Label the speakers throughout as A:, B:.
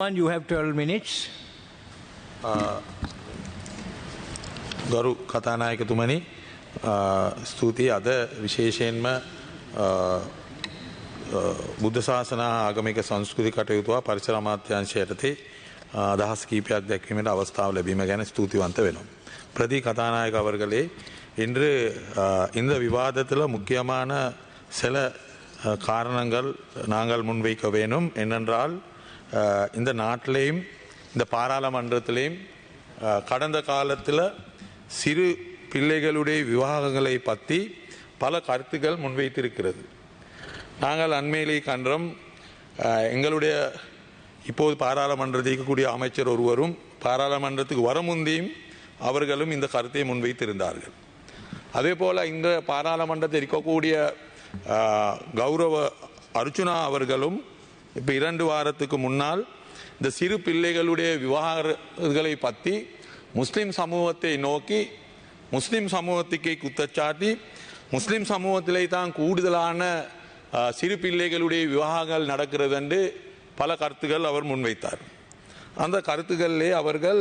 A: And you have 12 minutes.
B: ගරු කතානායකතුමනි අ, ස්තුතියි අද විශේෂයෙන්ම අ, අ, බුද්ධ ශාසන හා ආගමික සංස්කෘති කටයුතුවා පරිසර අමාත්‍යංශය යටතේ අ, අදහස් කීපයක් දැක්වීමට අවස්ථාව ලැබීම ගැන ස්තුතිවන්ත වෙනවා. பிரதி கதாநாயக அவர்களே இன்று அ, இந்த விவாதத்தில் முக்கியமான சில அ, காரணங்கள் நாங்கள் முன்வைக்க வேணும் என்னென்றால் அ, இந்த நாட்டிலையும் இந்த பாராளுமன்றத்திலையும் கடந்த காலத்தில் சிறு பிள்ளைகளுடைய விவாகங்களை பற்றி பல கருத்துக்கள் முன்வைத்திருக்கிறது. நாங்கள் அண்மையிலே கன்றோம் எங்களுடைய இப்போது பாராளுமன்றத்தில் இருக்கக்கூடிய அமைச்சர் ஒருவரும் பாராளுமன்றத்துக்கு வர முந்தையும் அவர்களும் இந்த கருத்தை முன்வைத்திருந்தார்கள். அதே போல் இந்த பாராளுமன்றத்தில் இருக்கக்கூடிய கௌரவ அர்ச்சுனா அவர்களும் இப்போ இரண்டு வாரத்துக்கு முன்னால் இந்த சிறு பிள்ளைகளுடைய விவகாரங்களை பற்றி முஸ்லீம் சமூகத்தை நோக்கி முஸ்லீம் சமூகத்துக்கே குத்தச்சாட்டி முஸ்லீம் சமூகத்திலே தான் கூடுதலான சிறு பிள்ளைகளுடைய விவாகங்கள் நடக்கிறது என்று பல கருத்துக்கள் அவர் முன்வைத்தார். அந்த கருத்துக்களிலே அவர்கள்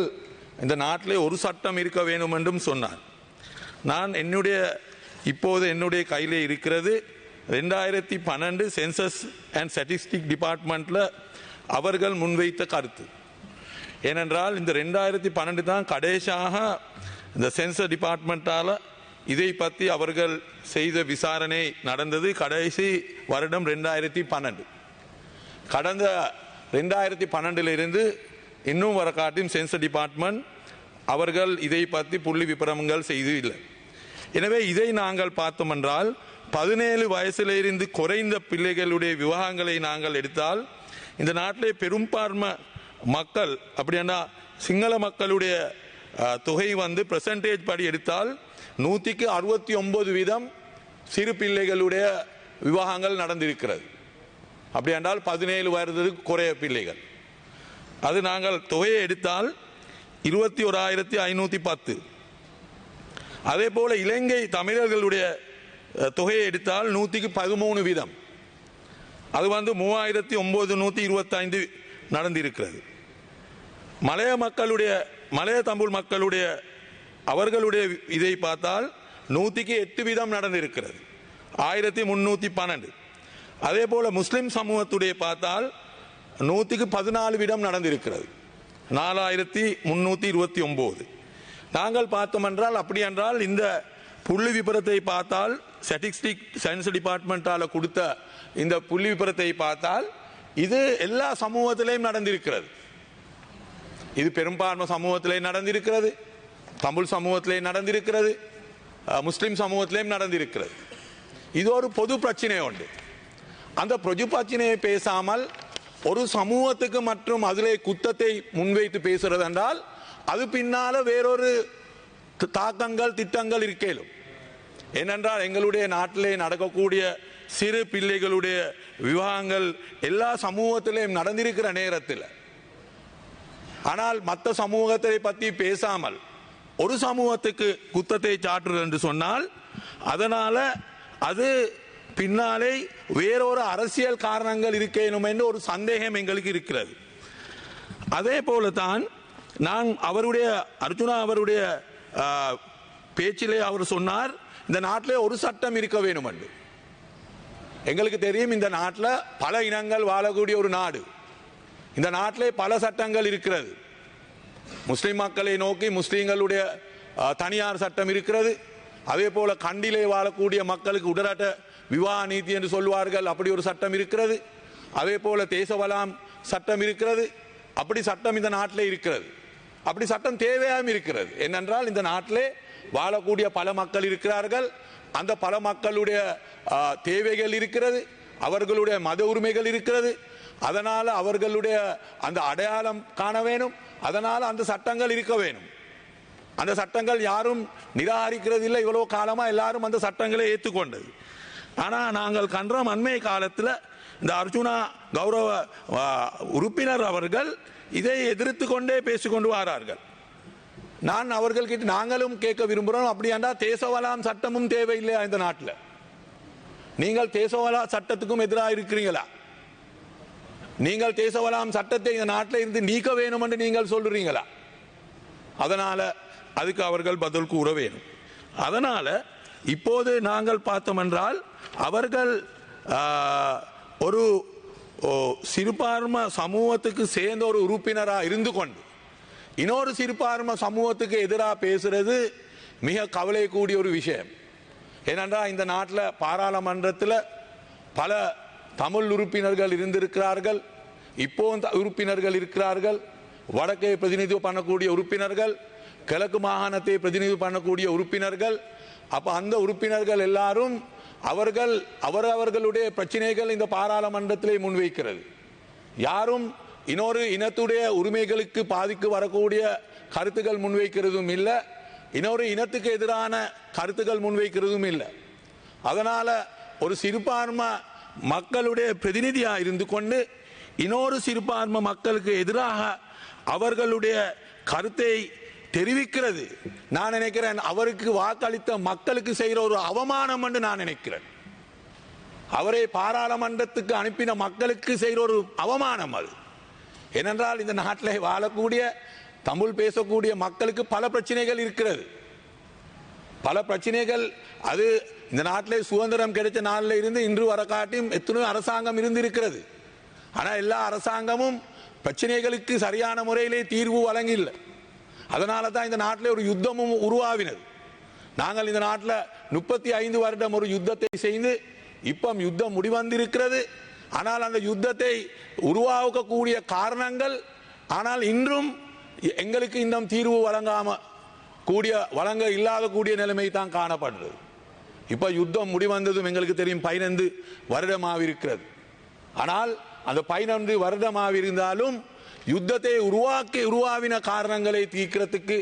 B: இந்த நாட்டிலே ஒரு சட்டம் இருக்க வேண்டும் என்றும் சொன்னார். நான் என்னுடைய இப்போது என்னுடைய கையிலே இருக்கிறது. ரெண்டாயிரத்தி பன்னெண்டு சென்சஸ் அண்ட் ஸ்டட்டிஸ்டிக் டிபார்ட்மெண்ட்டில் அவர்கள் முன்வைத்த கருத்து. ஏனென்றால் இந்த ரெண்டாயிரத்தி பன்னெண்டு தான் கடைசியாக இந்த சென்சர் டிபார்ட்மெண்ட்டால் இதை பற்றி அவர்கள் செய்த விசாரணை நடந்தது கடைசி வருடம் ரெண்டாயிரத்தி பன்னெண்டு. கடந்த ரெண்டாயிரத்தி பன்னெண்டிலிருந்து இன்னும் வர காட்டும் சென்சர் டிபார்ட்மெண்ட் அவர்கள் இதை பற்றி புள்ளி விபரங்கள் செய்து இல்லை. எனவே இதை நாங்கள் பார்த்தோம் என்றால் பதினேழு வயசிலிருந்து குறைந்த பிள்ளைகளுடைய விவாகங்களை நாங்கள் எடுத்தால் இந்த நாட்டிலே பெரும்பான்மை மக்கள் அப்படின்னா சிங்கள மக்களுடைய தொகை வந்து பெர்சன்டேஜ் படி எடுத்தால் நூற்றிக்கு அறுபத்தி ஒன்பது வீதம் சிறு பிள்ளைகளுடைய விவாகங்கள் நடந்திருக்கிறது. அப்படி என்றால் பதினேழு வயதுக்கு குறைய பிள்ளைகள். அது நாங்கள் தொகையை எடுத்தால் இருபத்தி ஓராயிரத்தி ஐநூற்றி பத்து. அதே போல் இலங்கை தமிழர்களுடைய தொகையை எடுத்தால் நூற்றிக்கு பதிமூணு வீதம். அது வந்து மூவாயிரத்தி ஒம்பது நூற்றி இருபத்தைந்து நடந்திருக்கிறது. மலைய மக்களுடைய மலைய தமிழ் மக்களுடைய அவர்களுடைய இதை பார்த்தால் நூற்றிக்கு எட்டு வீதம் நடந்திருக்கிறது. ஆயிரத்தி முன்னூற்றி பன்னெண்டு. அதே போல் முஸ்லிம் சமூகத்துடைய பார்த்தால் நூற்றிக்கு பதினாலு வீதம் நடந்திருக்கிறது. நாலாயிரத்தி முன்னூற்றி இருபத்தி ஒம்பது நாங்கள் பார்த்தோம் என்றால் அப்படி என்றால் இந்த புள்ளி விபரத்தை பார்த்தால் ஸ்டாட்டிஸ்டிக் சயின்ஸ் டிபார்ட்மெண்ட்டால் கொடுத்த இந்த புள்ளி விபரத்தை பார்த்தால் இது எல்லா சமூகத்திலையும் நடந்திருக்கிறது. இது பெரும்பான்மை சமூகத்திலே நடந்திருக்கிறது. தமிழ் சமூகத்திலே நடந்திருக்கிறது. முஸ்லீம் சமூகத்திலேயும் நடந்திருக்கிறது. இது ஒரு பொது பிரச்சனை உண்டு. அந்த பொது பிரச்சனையை பேசாமல் ஒரு சமூகத்துக்கு மற்றும் அதிலே குத்தத்தை முன்வைத்து பேசுறது என்றால் அது பின்னால வேறொரு த- தாக்கங்கள் திட்டங்கள் இருக்கலும். ஏனென்றால் எங்களுடைய நாட்டிலே நடக்கக்கூடிய சிறு பிள்ளைகளுடைய விவாகங்கள் எல்லா சமூகத்திலையும் நடந்திருக்கிற நேரத்தில். ஆனால் மற்ற சமூகத்தை பற்றி பேசாமல் ஒரு சமூகத்துக்கு குத்தத்தை சாற்றுது என்று சொன்னால் அதனால் அது பின்னாலே வேறொரு அரசியல் காரணங்கள் இருக்கணும் என்று ஒரு சந்தேகம் எங்களுக்கு இருக்கிறது. அதே போல தான் நான் அவருடைய அர்ஜுனா அவருடைய பேச்சிலே அவர் சொன்னார் இந்த நாட்டிலே ஒரு சட்டம் இருக்க வேணும் என்று எங்களுக்கு தெரியும் இந்த நாட்டில் பல இனங்கள் வாழக்கூடிய ஒரு நாடு. இந்த நாட்டிலே பல சட்டங்கள் இருக்கிறது. முஸ்லீம் மக்களை நோக்கி முஸ்லீம்களுடைய தனியார் சட்டம் இருக்கிறது. அதே போல கண்டிலே வாழக்கூடிய மக்களுக்கு உடலாட்ட விவாக நீதி என்று சொல்வார்கள் அப்படி ஒரு சட்டம் இருக்கிறது. அதே போல தேசவலாம் சட்டம் இருக்கிறது. அப்படி சட்டம் இந்த நாட்டிலே இருக்கிறது. அப்படி சட்டம் தேவையாகவும் இருக்கிறது. என்னென்றால் இந்த நாட்டிலே வாழக்கூடிய பல மக்கள் இருக்கிறார்கள். அந்த பல மக்களுடைய தேவைகள் இருக்கிறது. அவர்களுடைய மத உரிமைகள் இருக்கிறது. அதனால் அவர்களுடைய அந்த அடையாளம் காண வேணும். அதனால் அந்த சட்டங்கள் இருக்க வேணும். அந்த சட்டங்கள் யாரும் நிராகரிக்கிறது இல்லை இவ்வளவு காலமாக எல்லாரும் அந்த சட்டங்களை ஏற்றுக்கொண்டது. ஆனால் நாங்கள் கன்றோம் அண்மை காலத்தில் இந்த அர்ஜுனா கௌரவ உறுப்பினர் அவர்கள் இதை எதிர்த்து கொண்டே பேசிக்கொண்டு வாரார்கள். நான் அவர்கள்கிட்ட நாங்களும் கேட்க விரும்புகிறோம் அப்படியாண்டா தேசவலாம் சட்டமும் தேவையில்லையா இந்த நாட்டில்? நீங்கள் தேசவலா சட்டத்துக்கும் எதிராக இருக்கிறீங்களா? நீங்கள் தேசவலாம் சட்டத்தை இந்த நாட்டில் இருந்து நீக்க வேணும் என்று நீங்கள் சொல்றீங்களா? அதனால அதுக்கு அவர்கள் பதில் கூற வேணும். அதனால இப்போது நாங்கள் பார்த்தோம் என்றால் அவர்கள் ஒரு ஓ, சிறுபான்மை சமூகத்துக்கு சேர்ந்த ஒரு உறுப்பினராக இருந்து கொண்டு இன்னொரு சிறுபான்மை சமூகத்துக்கு எதிராக பேசுறது மிக கவலைக்கூடிய ஒரு விஷயம். ஏனென்றால் இந்த நாட்டில் பாராளுமன்றத்தில் பல தமிழ் உறுப்பினர்கள் இருந்திருக்கிறார்கள். இப்போ உறுப்பினர்கள் இருக்கிறார்கள். வடக்கை பிரதிநிதி பண்ணக்கூடிய உறுப்பினர்கள் கிழக்கு மாகாணத்தை பிரதிநிதி பண்ணக்கூடிய உறுப்பினர்கள். அப்போ அந்த உறுப்பினர்கள் எல்லாரும் அவர்கள் அவரவர்களுடைய பிரச்சனைகள் இந்த பாராளுமன்றத்திலே முன்வைக்கிறது. யாரும் இன்னொரு இனத்துடைய உரிமைகளுக்கு பாதிக்கு வரக்கூடிய கருத்துக்கள் முன்வைக்கிறதும் இல்லை. இன்னொரு இனத்துக்கு எதிரான கருத்துக்கள் முன்வைக்கிறதும் இல்லை. அதனால் ஒரு சிறுபான்மை மக்களுடைய பிரதிநிதியாக இருந்து கொண்டு இன்னொரு சிறுபான்மை மக்களுக்கு எதிராக அவர்களுடைய கருத்தை தெரிவிக்கிறது. நான் நினைக்கிறேன் அவருக்கு வாக்களித்த மக்களுக்கு செய்கிற ஒரு அவமானம் என்று நான் நினைக்கிறேன். அவரை பாராளுமன்றத்துக்கு அனுப்பின மக்களுக்கு செய்கிற ஒரு அவமானம் அது. ஏனென்றால் இந்த நாட்டில் வாழக்கூடிய தமிழ் பேசக்கூடிய மக்களுக்கு பல பிரச்சனைகள் இருக்கிறது. பல பிரச்சனைகள் அது இந்த நாட்டிலே சுதந்திரம் கிடைச்ச நாளில் இருந்து இன்று வர காட்டியும் எத்தனையோ அரசாங்கம் இருந்து இருக்கிறது ஆனால் எல்லா அரசாங்கமும் பிரச்சனைகளுக்கு சரியான முறையிலே தீர்வு வழங்கில்லை அதனால தான் இந்த நாட்டில் ஒரு யுத்தமும் உருவாவினது. நாங்கள் இந்த நாட்டில் முப்பத்தி ஐந்து வருடம் ஒரு யுத்தத்தை செய்து இப்போ யுத்தம் முடிவந்திருக்கிறது. ஆனால் அந்த யுத்தத்தை உருவாக்கக்கூடிய காரணங்கள் ஆனால் இன்றும் எங்களுக்கு இன்னும் தீர்வு வழங்காம கூடிய வழங்க இல்லாத கூடிய நிலைமை தான் காணப்படுறது இப்ப யுத்தம் முடிவந்ததும் எங்களுக்கு தெரியும் பதினைந்து வருடமாவிருக்கிறது. ஆனால் அந்த பதினொன்று வருடமாவிருந்தாலும் யுத்தத்தை உருவாக்கி உருவாவின காரணங்களை தீர்க்கிறதுக்கு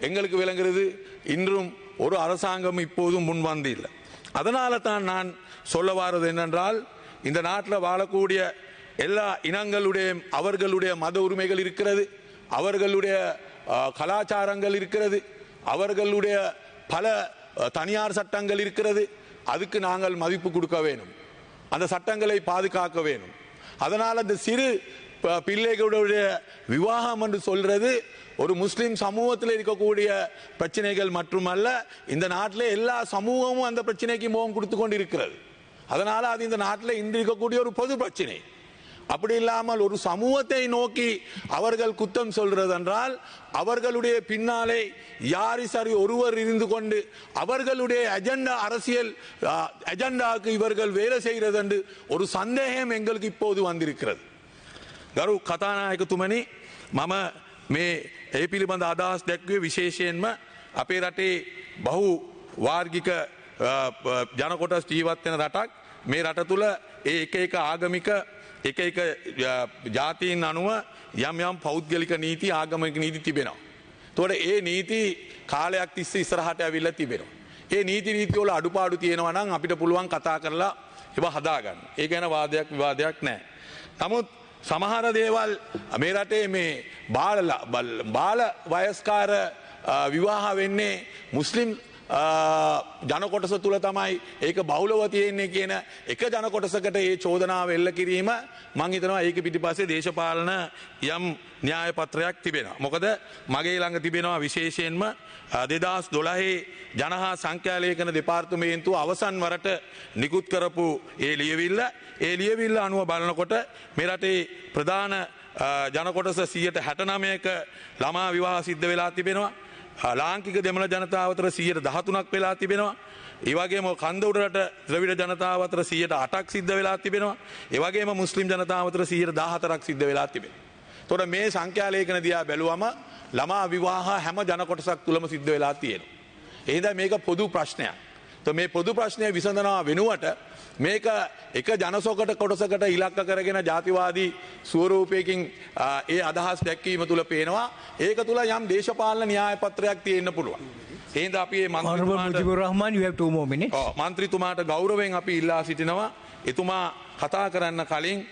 B: எங்களுக்கு விளங்குறது இன்றும் ஒரு அரசாங்கம் இப்போதும் முன்வந்து இல்லை அதனால தான் நான் சொல்ல வாரது என்னென்றால் இந்த நாட்டில் வாழக்கூடிய எல்லா இனங்களுடைய அவர்களுடைய மத உரிமைகள் இருக்கிறது அவர்களுடைய கலாச்சாரங்கள் இருக்கிறது அவர்களுடைய பல தனியார் சட்டங்கள் இருக்கிறது. அதுக்கு நாங்கள் மதிப்பு கொடுக்க வேணும். அந்த சட்டங்களை பாதுகாக்க வேணும். அதனால் அந்த சிறு பிள்ளைகளுடைய விவாகம் என்று சொல்றது ஒரு முஸ்லீம் சமூகத்தில் இருக்கக்கூடிய பிரச்சனைகள் மட்டுமல்ல இந்த நாட்டிலே எல்லா சமூகமும் அந்த பிரச்சனைக்கு முகம் கொடுத்து கொண்டு இருக்கிறது அதனால அது இந்த நாட்டில் இன்று இருக்கக்கூடிய ஒரு பொது பிரச்சனை அப்படி இல்லாமல் ஒரு சமூகத்தை நோக்கி அவர்கள் குத்தம் சொல்றது என்றால் அவர்களுடைய பின்னாலே யாரி சரி ஒருவர் இருந்து கொண்டு அவர்களுடைய அஜெண்டா அரசியல் அஜெண்டாவுக்கு இவர்கள் வேலை செய்கிறது என்று ஒரு சந்தேகம் எங்களுக்கு இப்போது வந்திருக்கிறது ගරු කතානායකතුමනි මම මේ ඒ පිළිබඳ අදහස් දැක්වේ විශේෂයෙන්ම අපේ රටේ බහු වාර්ගික ජනකොටස් ජීවත්වෙන රටක් මේ රට තුළ ඒ එක එක ආගමික එක එක අ, ජාතීන් අනුව යම් යම් පෞද්ගලික නීති ආගමික නීති තිබෙනවා. තොට ඒ නීති කාලයක් තිස්ස ඉස්රහට ඇවිල්ල තිබෙනවා. ඒ නීති නීතිවල අඩුපාඩු තියෙනවනම් අපිට පුළුවන් කතා කරලා එව හදාගන්න. ඒ ගැන වාදයක් විවාදයක් නෑ. නමුත් සමහර දේවල් මේ රටේ මේ බාල බාල වයස්කාර අ, විවාහ වෙන්නේ මුස්ලිම් අ, ජනකොටස තුළ තමයි ඒක බෞලව තියෙන්නේ කියන එක ජනකොටසකට ඒ චෝදනාව එල්ල කිරීම මංහිතනවා ඒක පිටි පස්සේ දේශපාලන යම් න්‍යාය පත්‍රයක් තිබෙන. මොකද මගේ ළඟ තිබෙනවා විශේෂයෙන්ම දෙදස් දොළහේ ජනහා සංඛ්‍යාලයකන දෙපාර්තමේන්තු අවසන් වරට නිකුත් කරපු ඒ ලියවිල්ල ඒ ලියවිල්ල අනුව බලනකොට මෙරටේ ප්‍රධාන අ, ජනකොටස සියයට හැටනමයක ළමා විවාහ සිද්ධ වෙලා තිබෙනවා. ලාංකික දෙමළ ජනතාවතර සියයට දහතුනක් වෙලා තිබෙනවා. ඒවගේම කන්දවඩට ද්‍රවිඩ ජනතාවතර සියයට අටක් සිද්ධ වෙලා තිබෙනවා. ඒවගේම මුස්ලිම් ජනතාවතර සියයට දාහතරක් සිද්ධ වෙලා තිබෙන. තොට මේ සංඛ්‍යාලයකන දයා බැලුවම ළමා විවාහ හැම ජනකොටසක් තුළම සිද්ධ වෙලා තියෙන. ඒද මේක පොදු ප්‍රශ්නයක්. මේ පොදු ප්‍රශ්නය විසඳනවා වෙනුවට මේක එක ජනසෝකට කොටසකට ඉලක්ක කරගෙන ජාතිවාදී ස්වරූපයකින් ඒ අදහස් දැක්වීම තුළ පේනවා ඒක තුළ යම් දේශපාලන න්‍යායපත්‍රයක් තියෙන්න්න පුළුවන්. ඒද අපි
A: Honorable
B: මන්ත්‍රතුමාට-
A: Mujibur Rahman, you have two more minutes.
B: ඔව්, මන්ත්‍රීතුමාට ගෞරවයෙන් අපි ඉල්ලා සිටිනවා එතුමා කතා කරන්න කලින්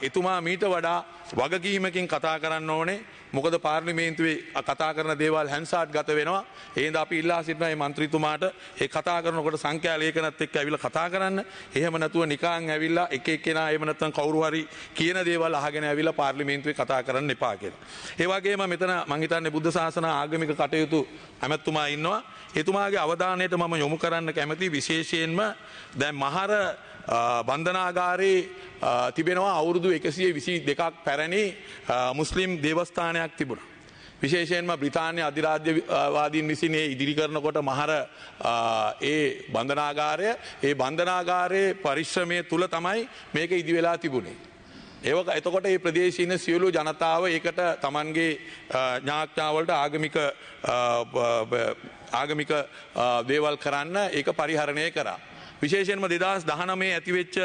B: එතුමා මීට වඩා වගකීමකින් කතා කරන්න ඕනේ මොකද පාර්ලිමේන්තුවේ කතා කරන දේවල් හැන්සාට් ගත වෙනවා ඒද අපි ඉල්ලා සිටින මේ මන්ත්‍රීතුමාට ඒ කතා කරනකොට සංඛ්‍යා ලේඛනත් එක්ක ඇවිල්ලා කතා කරන්න එහෙම නැතුව නිකන් ඇවිල්ලා එක එක්කෙනා එහෙම නැත්නම් කවුරු හරි කියන දේවල් අහගෙන ඇවිල්ලා පාර්ලිමේන්තුවේ කතා කරන්න එපා කියලා. ඒ වගේම මෙතන මං හිතන්නේ බුද්ධ ශාසන ආගමික කටයුතු ඇමැත්තුමා ඉන්නවා. එතුමාගේ අවධානයට මම යොමු කරන්න කැමති විශේෂයෙන්ම දැන් මහර බන්ධනාගාරයේ තිබෙනවා අවුරුදු එකසිය විසි දෙකක් පැරණි මුස්ලිම් දේවස්ථානයක් තිබුණ. විශේෂයෙන්ම බ්‍රතාානය අධිරාජ්‍යවාදීන් විසින් ඒ ඉදිරි කරනකොට මහර ඒ බන්ධනාගාරය ඒ බන්ධනාගාරයේ පරිශ්‍රමය තුළ තමයි මේක ඉදි වෙලා තිබුණේ. ඒවක එතකොට ඒ ප්‍රදේශීන සියලු ජනතාව ඒකට තමන්ගේ ඥාඥාවලට ආගමික ආගමික දේවල් කරන්න ඒක පරිහරණය කරා. විශේෂයෙන්ම දෙදස් දහනමේ ඇතිවෙච්ච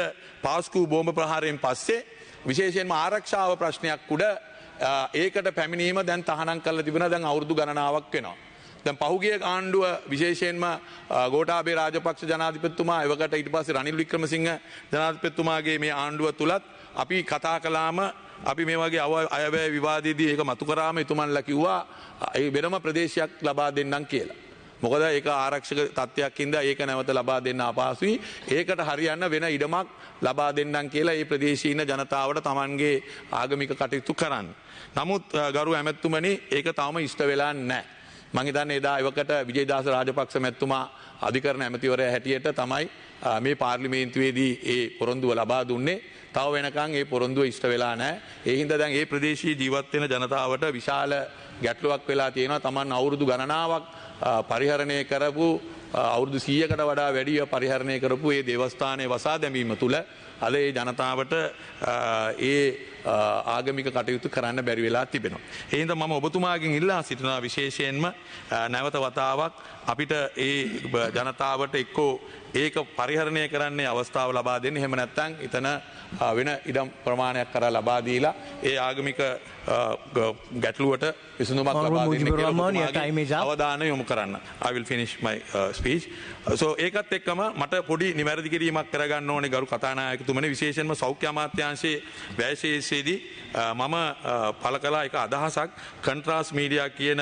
B: පාස්කූ බෝම්භ ප්‍රහාරයෙන් පස්සේ විශේෂයෙන්ම ආරක්ෂාව ප්‍රශ්නයක් උඩ ඒකට පැමිණීම දැන් තහනම් කල තිබෙන දැන් අවුරදු ගණනාවක් වෙනවා. දැන් පහුගිය ආණ්ඩුව විශේෂයෙන්ම ගෝටාබේ රාජපක්ෂ ජනාධිපතිතුමා එවකට ඊට පස්සේ රනිල් වික්‍රමසිංහ ජනාධිපතිතුමාගේ මේ ආණ්ඩුව තුලත් අපි කතා කළාම අපි මේ වගේ අව අයවැය විවාදයේදී ඒක මතු කරාම එතුමන්ලා කිව්වා ඒ වෙනම ප්‍රදේශයක් ලබා දෙන්නම් කියලා. මොකද ඒක ආරක්ෂක තත්ත්වයක් හින්දා ඒක නැවත ලබා දෙන්න අපහසුයි. ඒකට හරියන්න වෙන ඉඩමක් ලබා දෙන්නම් කියලා ඒ ප්‍රදේශීය ඉන්න ජනතාවට Tamanගේ ආගමික කටයුතු කරන්න. නමුත් ගරු ඇමැත්තුමනි ඒක තාම ඉෂ්ට වෙලා නැහැ. මං හිතන්නේ එදා එවකට විජේදාස රාජපක්ෂ මැතිතුමා අධිකරණ ඇමතිවරයා හැටියට තමයි මේ පාර්ලිමේන්තුවේදී ඒ පොරොන්දුව ලබා දුන්නේ. තව වෙනකන් ඒ පොරොන්දුව ඉෂ්ට වෙලා නැහැ. ඒ හින්දා දැන් ඒ ප්‍රදේශීය ජීවත් වෙන ජනතාවට විශාල ගැටලුවක් වෙලා තියෙනවා. Taman අවුරුදු ගණනාවක් පරිහරණය කරපු අවුරුදු සීයකට වඩා වැඩිය පරිහරණය කරපු ඒ දේවස්ථානය වසා දැමීම තුළ අද ඒ ජනතාවට ඒ ආගමික කටයුතු කරන්න බැරි වෙලා තිබෙනවා. එහින්ද මම ඔබතුමාගෙන් ඉල්ලා සිටිනා විශේෂයෙන්ම නැවත වතාවක් අපිට ඒ ජනතාවට එක්කෝ ඒක පරිහරණය කරන්නේ අවස්ථාව ලබා දෙන්න එහෙම නැත්නම් එතන වෙන ඉඩම් ප්‍රමාණයක් කරා ලබා දීලා ඒ ආගමික ගැටලුවට විසඳුමක් ලබා දෙන්න කියලා අවධානය යොමු කරන්න. I will finish my uh, speech. So ඒකත් එක්කම මට පොඩි නිවැරදි කිරීමක් කරගන්න ඕනේ ගරු කතානායකතුමනි. විශේෂයෙන්ම සෞඛ්‍ය අමාත්‍යාංශයේ වැයශේෂයේදී මම පළ කලා එක අදහසක්. කන්ට්‍රාස් මීඩියා කියන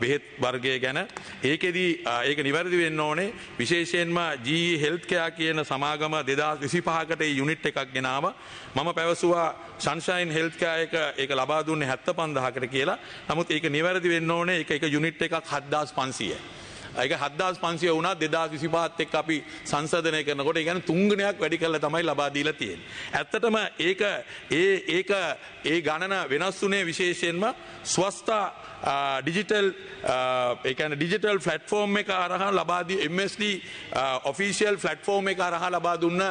B: බෙහෙත් වර්ගය ගැන. ඒකෙදී ඒක නිවැරදි වෙන්න ඕනේ. විශේෂයෙන්ම ජී හෙල්ත්කයා කියන සමාගම දෙදස් විසිපහකට යුනිට් එකක් ගෙනාව. මම පැවසවා සංශයින් හෙල්ත්කෑ එක ඒක ලබා දුන්නේ හැත්ත පන්දහකට කියලා. නමුත් ඒක නිවැරදි වෙන්න ඕනේ. එක එක යුනිට් එකක් හද්දාස් පන්සිය. ඒක හදදාස් පන්සිය වුණා දෙදා විසිපාත් එක් අපි සංසධනය කරනකොට ගැන තුංගනයක් වැඩි කල්ල තමයි ලබාදීලා තියෙන්. ඇත්තටම ඒක ඒ ඒක ඒ ගණන වෙනස් වනේ විශේෂයෙන්ම ස්වස්ථා ඩිජිටල් ඒන ඩිජිටල් ෆලට්ෆෝර්ම් එක අරහ ලබාදී MSD ඔෆිසිියල් ෆලට්ෆෝර්ම් එක අරහ ලබා දුන්න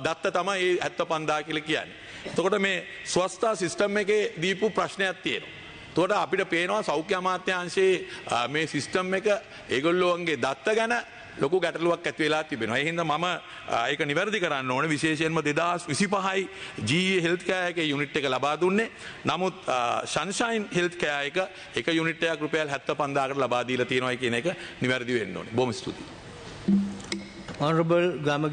B: දත්ත තම ඒ ඇත්ත පන්දා කියල කියන්නේ. තකොට මේ ස්වස්ථා සිිස්ටම් එක දීපු ප්‍රශ්නයක් තියෙනවා. තොට අපිට පේනවා සෞඛ්‍ය අමාත්‍යංශයේ මේ සිිස්ටම් එක ඒගොල්ලෝන්ගේ දත්ත ගැන ලොකු ගැටලුවක් ඇත්වෙලා තිබෙනවා. එහින්ද මම ඒක නිවැරදි කරන්න ඕන. විශේෂයෙන්ම දෙදස් විසි පහයි ජී හෙල්කෑයක යුනිට් එක ලබා දුන්නේ. නමුත් ශංශයින් හෙල්කෑයක එක යුනිටයක් රුපයල් හැත්ත පන්දාකට ලබාදීල තියෙනවයි කියන එක නිවැරදි වෙන්න ඕනේ. බොම ස්තුති.
A: Honorable Gamagi